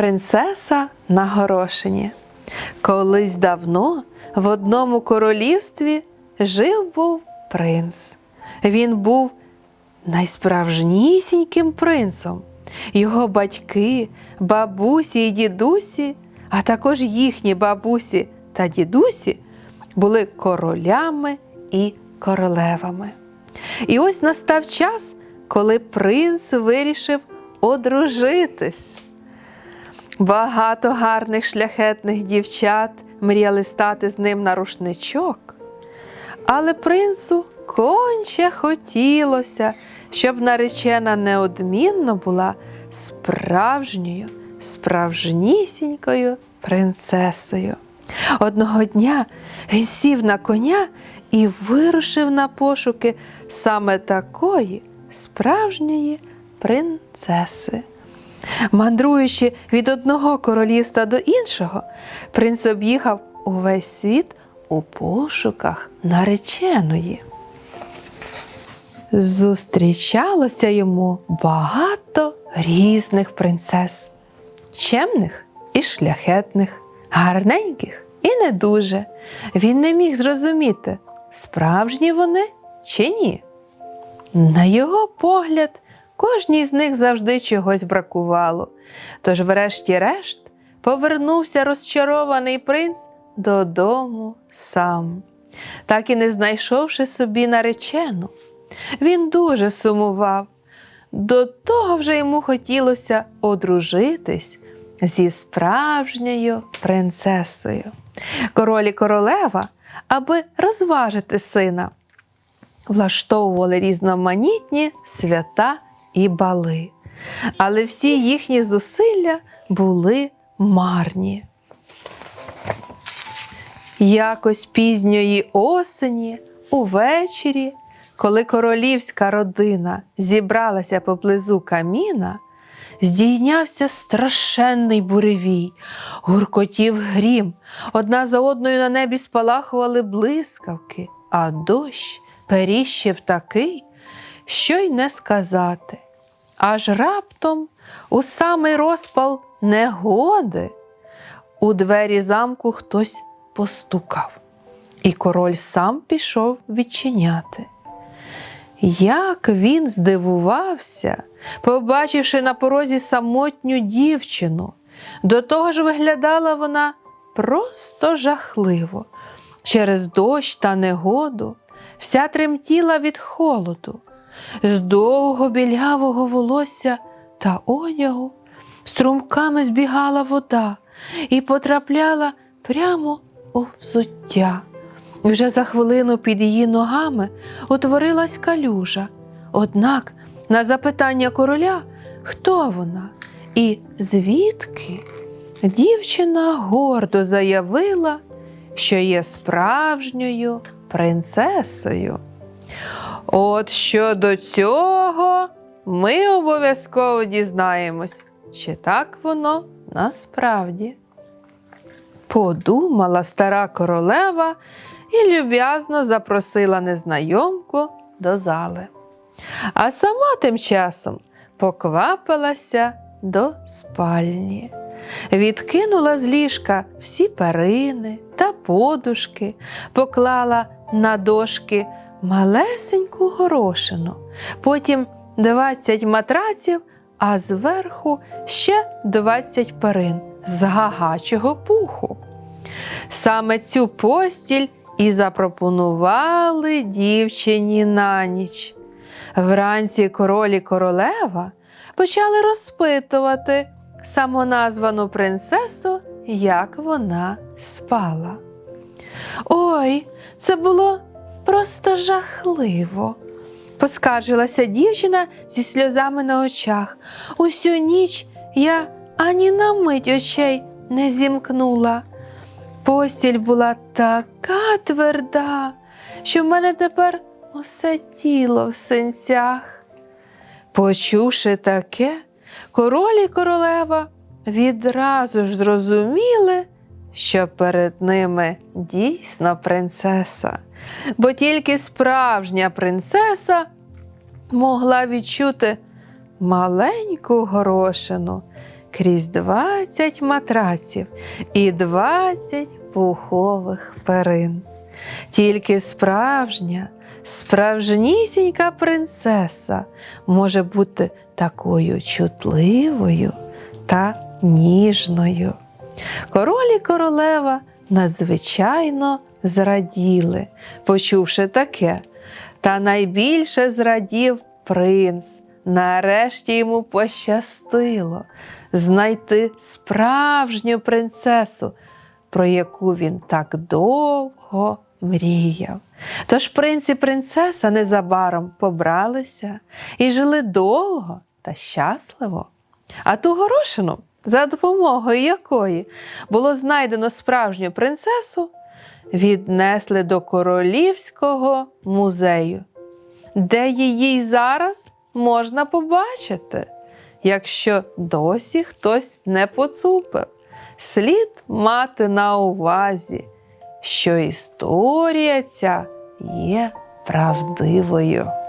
Принцеса на горошині. Колись давно в одному королівстві жив був принц. Він був найсправжнісіньким принцем. Його батьки, бабусі і дідусі, а також їхні бабусі та дідусі були королями і королевами. І ось настав час, коли принц вирішив одружитись. Багато гарних шляхетних дівчат мріяли стати з ним на рушничок. Але принцу конче хотілося, щоб наречена неодмінно була справжньою, справжнісінькою принцесою. Одного дня він сів на коня і вирушив на пошуки саме такої справжньої принцеси. Мандруючи від одного королівства до іншого, принц об'їхав увесь світ у пошуках нареченої. Зустрічалося йому багато різних принцес, чемних і шляхетних, гарненьких і не дуже. Він не міг зрозуміти, справжні вони чи ні. На його погляд, кожній з них завжди чогось бракувало. Тож, врешті-решт, повернувся розчарований принц додому сам, так і не знайшовши собі наречену. Він дуже сумував. До того вже йому хотілося одружитись зі справжньою принцесою. Король і королева, аби розважити сина, влаштовували різноманітні свята і бали. Але всі їхні зусилля були марні. Якось пізньої осені, увечері, коли королівська родина зібралася поблизу каміна, здійнявся страшенний буревій, гуркотів грім, одна за одною на небі спалахували блискавки, а дощ періщив такий, що й не сказати. Аж раптом, у самий розпал негоди, у двері замку хтось постукав, і король сам пішов відчиняти. Як він здивувався, побачивши на порозі самотню дівчину. До того ж виглядала вона просто жахливо. Через дощ та негоду вся тремтіла від холоду, з довго білявого волосся та одягу струмками збігала вода і потрапляла прямо у взуття. Вже за хвилину під її ногами утворилась калюжа. Однак на запитання короля, хто вона і звідки, дівчина гордо заявила, що є справжньою принцесою. От щодо цього ми обов'язково дізнаємось, чи так воно насправді. Подумала стара королева і люб'язно запросила незнайомку до зали. А сама тим часом поквапилася до спальні, відкинула з ліжка всі перини та подушки, поклала на дошки малесеньку горошину, потім 20 матраців, а зверху ще 20 перин з гагачого пуху. Саме цю постіль і запропонували дівчині на ніч. Вранці король і королева почали розпитувати самоназвану принцесу, як вона спала. Ой, це було просто жахливо, поскаржилася дівчина зі сльозами на очах. Усю ніч я ані на мить очей не зімкнула. Постіль була така тверда, що в мене тепер усе тіло в синцях. Почувши таке, король і королева відразу ж зрозуміли, що перед ними дійсно принцеса, бо тільки справжня принцеса могла відчути маленьку горошину крізь двадцять матраців і двадцять пухових перин. Тільки справжня, справжнісінька принцеса може бути такою чутливою та ніжною. Король і королева надзвичайно зраділи, почувши таке. Та найбільше зрадів принц. Нарешті йому пощастило знайти справжню принцесу, про яку він так довго мріяв. Тож принц і принцеса незабаром побралися і жили довго та щасливо. А ту горошину, за допомогою якої було знайдено справжню принцесу, віднесли до королівського музею, де її й зараз можна побачити, якщо досі хтось не поцупив. Слід мати на увазі, що історія ця є правдивою.